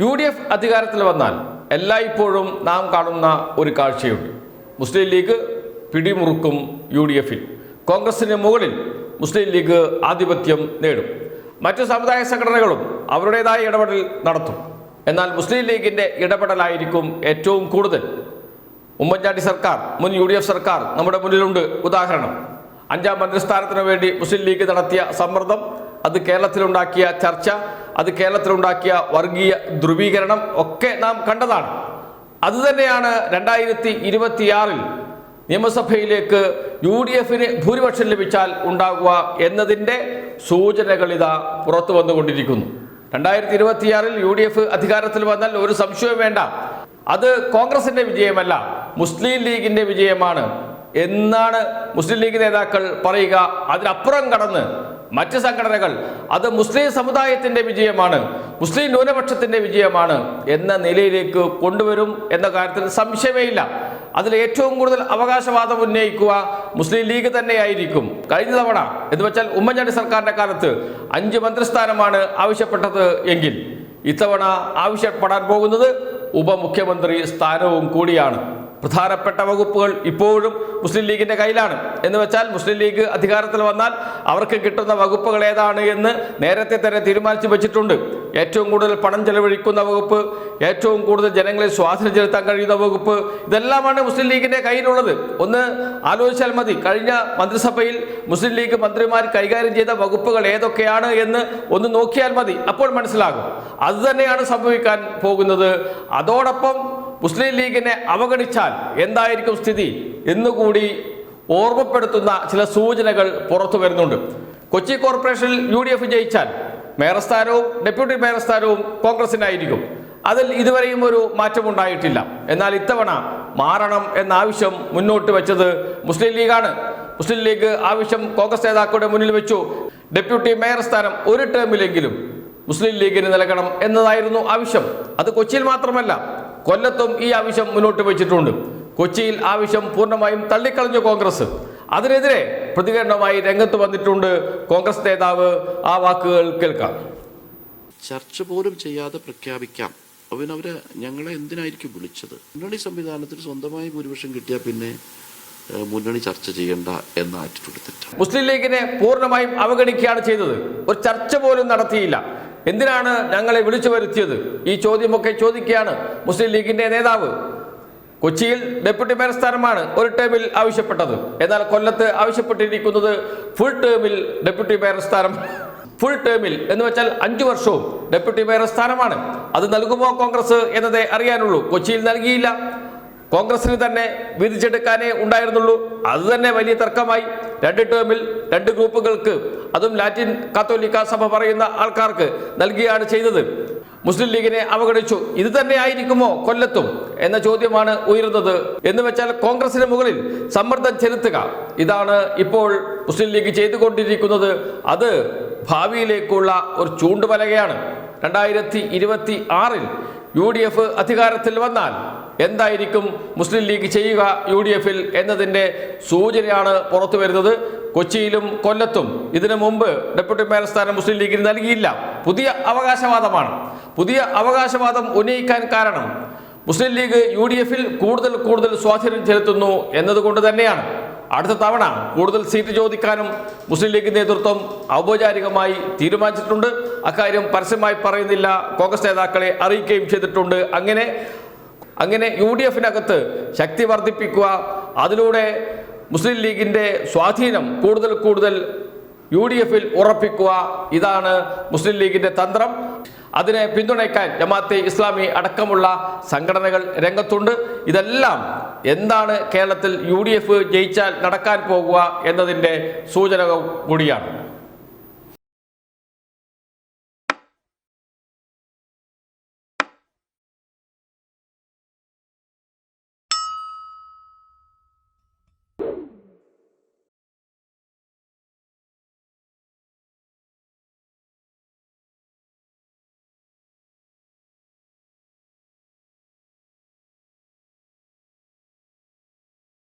U D F അധികാരത്തിൽ വന്നാൽ എല്ലായ്പ്പോഴും നാം കാണുന്ന ഒരു കാഴ്ചയുണ്ട്. മുസ്ലിം ലീഗ് പിടിമുറുക്കും യു ഡി എഫിൽ. കോൺഗ്രസിന് മുകളിൽ മുസ്ലിം ലീഗ് ആധിപത്യം നേടും. മറ്റു സമുദായ സംഘടനകളും അവരുടേതായ ഇടപെടൽ നടത്തും. എന്നാൽ മുസ്ലിം ലീഗിന്റെ ഇടപെടലായിരിക്കും ഏറ്റവും കൂടുതൽ. ഉമ്മൻചാണ്ടി സർക്കാർ മുൻ യു ഡി എഫ് സർക്കാർ നമ്മുടെ മുന്നിലുണ്ട്. ഉദാഹരണം അഞ്ചാം മന്ത്രിസ്ഥാനത്തിന് വേണ്ടി മുസ്ലിം ലീഗ് നടത്തിയ സമ്മർദ്ദം അത് കേരളത്തിലുണ്ടാക്കിയ ചർച്ച അത് കേരളത്തിലുണ്ടാക്കിയ വർഗീയ ധ്രുവീകരണം ഒക്കെ നാം കണ്ടതാണ്. അതുതന്നെയാണ് രണ്ടായിരത്തി ഇരുപത്തിയാറിൽ നിയമസഭയിലേക്ക് യു ഡി എഫിന് ഭൂരിപക്ഷം ലഭിച്ചാൽ ഉണ്ടാകുക എന്നതിന്റെ സൂചനകൾ ഇതാ പുറത്തു വന്നുകൊണ്ടിരിക്കുന്നു. രണ്ടായിരത്തി ഇരുപത്തിയാറിൽ യു ഡി എഫ് അധികാരത്തിൽ വന്നാൽ ഒരു സംശയവും വേണ്ട. അത് കോൺഗ്രസിന്റെ വിജയമല്ല മുസ്ലിം ലീഗിന്റെ വിജയമാണ് എന്നാണ് മുസ്ലിം ലീഗ് നേതാക്കൾ പറയുക. അതിനപ്പുറം കടന്ന് മറ്റ് സംഘടനകൾ അത് മുസ്ലിം സമുദായത്തിന്റെ വിജയമാണ് മുസ്ലിം ന്യൂനപക്ഷത്തിന്റെ വിജയമാണ് എന്ന നിലയിലേക്ക് കൊണ്ടുവരും എന്ന കാര്യത്തിൽ സംശയമേയില്ല. അതിൽ ഏറ്റവും കൂടുതൽ അവകാശവാദം ഉന്നയിക്കുക മുസ്ലിം ലീഗ് തന്നെയായിരിക്കും. കഴിഞ്ഞ തവണ എന്ന് വെച്ചാൽ ഉമ്മൻചാണ്ടി സർക്കാരിന്റെ കാലത്ത് അഞ്ച് മന്ത്രിസ്ഥാനമാണ് ആവശ്യപ്പെട്ടത് എങ്കിൽ ഇത്തവണ ആവശ്യപ്പെടാൻ പോകുന്നത് ഉപമുഖ്യമന്ത്രി സ്ഥാനവും കൂടിയാണ്. പ്രധാനപ്പെട്ട വകുപ്പുകൾ ഇപ്പോഴും മുസ്ലിം ലീഗിന്റെ കയ്യിലാണ്. എന്ന് വെച്ചാൽ മുസ്ലിം ലീഗ് അധികാരത്തിൽ വന്നാൽ അവർക്ക് കിട്ടുന്ന വകുപ്പുകൾ ഏതാണ് എന്ന് നേരത്തെ തന്നെ തീരുമാനിച്ചു വെച്ചിട്ടുണ്ട്. ഏറ്റവും കൂടുതൽ പണം ചെലവഴിക്കുന്ന വകുപ്പ് ഏറ്റവും കൂടുതൽ ജനങ്ങളെ സ്വാധീനം ചെലുത്താൻ കഴിയുന്ന വകുപ്പ് ഇതെല്ലാമാണ് മുസ്ലിം ലീഗിന്റെ കയ്യിലുള്ളത്. ഒന്ന് ആലോചിച്ചാൽ മതി. കഴിഞ്ഞ മന്ത്രിസഭയിൽ മുസ്ലിം ലീഗ് മന്ത്രിമാർ കൈകാര്യം ചെയ്ത വകുപ്പുകൾ ഏതൊക്കെയാണ് എന്ന് ഒന്ന് നോക്കിയാൽ മതി. അപ്പോൾ മനസ്സിലാകും. അത് തന്നെയാണ് സംഭവിക്കാൻ പോകുന്നത്. അതോടൊപ്പം മുസ്ലിം ലീഗിനെ അവഗണിച്ചാൽ എന്തായിരിക്കും സ്ഥിതി എന്നുകൂടി ഓർമ്മപ്പെടുത്തുന്ന ചില സൂചനകൾ പുറത്തു വരുന്നുണ്ട്. കൊച്ചി കോർപ്പറേഷനിൽ യു ഡി എഫ് ജയിച്ചാൽ മേയർ സ്ഥാനവും ഡെപ്യൂട്ടി മേയർ സ്ഥാനവും കോൺഗ്രസിനായിരിക്കും. അതിൽ ഇതുവരെയും ഒരു മാറ്റമുണ്ടായിട്ടില്ല എന്നാൽ ഇത്തവണ മാറണം എന്ന ആവശ്യം മുന്നോട്ട് വെച്ചത് മുസ്ലിം ലീഗാണ്. മുസ്ലിം ലീഗ് ആവശ്യം കോൺഗ്രസ് നേതാക്കളുടെ മുന്നിൽ വെച്ചു. ഡെപ്യൂട്ടി മേയർ സ്ഥാനം ഒരു ടേമിലെങ്കിലും മുസ്ലിം ലീഗിന് നൽകണം എന്നതായിരുന്നു ആവശ്യം. അത് കൊച്ചിയിൽ മാത്രമല്ല കൊല്ലത്തും ഈ ആവശ്യം മുന്നോട്ട് വെച്ചിട്ടുണ്ട്. കൊച്ചിയിൽ ആവശ്യം പൂർണമായും തള്ളിക്കളഞ്ഞു കോൺഗ്രസ്. അതിനെതിരെ പ്രതികരണമായി രംഗത്ത് വന്നിട്ടുണ്ട് കോൺഗ്രസ് നേതാവ്. ആ വാക്കുകൾ കേൾക്കാം. ചർച്ച പോലും ചെയ്യാതെ പ്രഖ്യാപിക്കാം. അവനവരെ ഞങ്ങളെ എന്തിനായിരിക്കും വിളിച്ചത്? മുന്നണി സംവിധാനത്തിൽ സ്വന്തമായി ഭൂരിപക്ഷം കിട്ടിയാൽ പിന്നെ മുന്നണി ചർച്ച ചെയ്യേണ്ട എന്ന ആറ്റിറ്റ്യൂഡ് മുസ്ലിം ലീഗിനെ പൂർണമായും അവഗണിക്കുകയാണ് ചെയ്തത്. ഒരു ചർച്ച പോലും നടത്തിയില്ല. എന്തിനാണ് ഞങ്ങളെ വിളിച്ചു വരുത്തിയത്? ഈ ചോദ്യമൊക്കെ ചോദിക്കുകയാണ് മുസ്ലിം ലീഗിന്റെ നേതാവ്. കൊച്ചിയിൽ ഡെപ്യൂട്ടി മേയർ സ്ഥാനമാണ് ഒരു ടേമിൽ ആവശ്യപ്പെട്ടത്. എന്നാൽ കൊല്ലത്ത് ആവശ്യപ്പെട്ടിരിക്കുന്നത് ഫുൾ ടേമിൽ ഡെപ്യൂട്ടി മേയർ സ്ഥാനം. ഫുൾ ടേമിൽ എന്ന് വെച്ചാൽ അഞ്ചു വർഷവും ഡെപ്യൂട്ടി മേയർ സ്ഥാനമാണ്. അത് നൽകുമോ കോൺഗ്രസ് എന്നതേ അറിയാനുള്ളൂ. കൊച്ചിയിൽ നൽകിയില്ല. കോൺഗ്രസിന് തന്നെ വിധിച്ചെടുക്കാനേ ഉണ്ടായിരുന്നുള്ളൂ. അത് തന്നെ വലിയ തർക്കമായി. രണ്ട് ടേമിൽ രണ്ട് ഗ്രൂപ്പുകൾക്ക് അതും ലാറ്റിൻ കാത്തോലിക്ക സഭ പറയുന്ന ആൾക്കാർക്ക് നൽകിയാണ് ചെയ്തത്. മുസ്ലിം ലീഗിനെ അവഗണിച്ചു. ഇത് തന്നെ ആയിരിക്കുമോ കൊല്ലത്തും എന്ന ചോദ്യമാണ് ഉയരുന്നത്. എന്ന് വെച്ചാൽ കോൺഗ്രസിന് മുകളിൽ സമ്മർദ്ദം ചെലുത്തുക. ഇതാണ് ഇപ്പോൾ മുസ്ലിം ലീഗ് ചെയ്തുകൊണ്ടിരിക്കുന്നത്. അത് ഭാവിയിലേക്കുള്ള ഒരു ചൂണ്ടുപലകയാണ് രണ്ടായിരത്തി ഇരുപത്തി ആറിൽ യു ഡി എഫ് അധികാരത്തിൽ വന്നാൽ എന്തായിരിക്കും മുസ്ലിം ലീഗ് ചെയ്യുക യു ഡി എഫിൽ എന്നതിന്റെ സൂചനയാണ് പുറത്തു വരുന്നത്. കൊച്ചിയിലും കൊല്ലത്തും ഇതിനു മുമ്പ് ഡെപ്യൂട്ടി മേയർ സ്ഥാനം മുസ്ലിം ലീഗിന് നൽകിയില്ല. പുതിയ അവകാശവാദമാണ്. പുതിയ അവകാശവാദം ഉന്നയിക്കാൻ കാരണം മുസ്ലിം ലീഗ് യു ഡി എഫിൽ കൂടുതൽ കൂടുതൽ സ്വാധീനം ചെലുത്തുന്നു എന്നതുകൊണ്ട് തന്നെയാണ്. അടുത്ത തവണ കൂടുതൽ സീറ്റ് ചോദിക്കാനും മുസ്ലിം ലീഗ് നേതൃത്വം ഔപചാരികമായി തീരുമാനിച്ചിട്ടുണ്ട്. അക്കാര്യം പരസ്യമായി പറയുന്നില്ല. കോൺഗ്രസ് നേതാക്കളെ അറിയിക്കുകയും ചെയ്തിട്ടുണ്ട്. അങ്ങനെ അങ്ങനെ യു ഡി എഫിനകത്ത് ശക്തി വർദ്ധിപ്പിക്കുക അതിലൂടെ മുസ്ലിം ലീഗിന്റെ സ്വാധീനം കൂടുതൽ കൂടുതൽ യു ഡി എഫിൽ ഉറപ്പിക്കുക ഇതാണ് മുസ്ലിം ലീഗിന്റെ തന്ത്രം. അതിനെ പിന്തുണയ്ക്കാൻ ജമാഅത്തെ ഇസ്ലാമി അടക്കമുള്ള സംഘടനകൾ രംഗത്തുണ്ട്. ഇതെല്ലാം എന്താണ് കേരളത്തിൽ യു ജയിച്ചാൽ നടക്കാൻ പോകുക എന്നതിന്റെ സൂചന കൂടിയാണ്.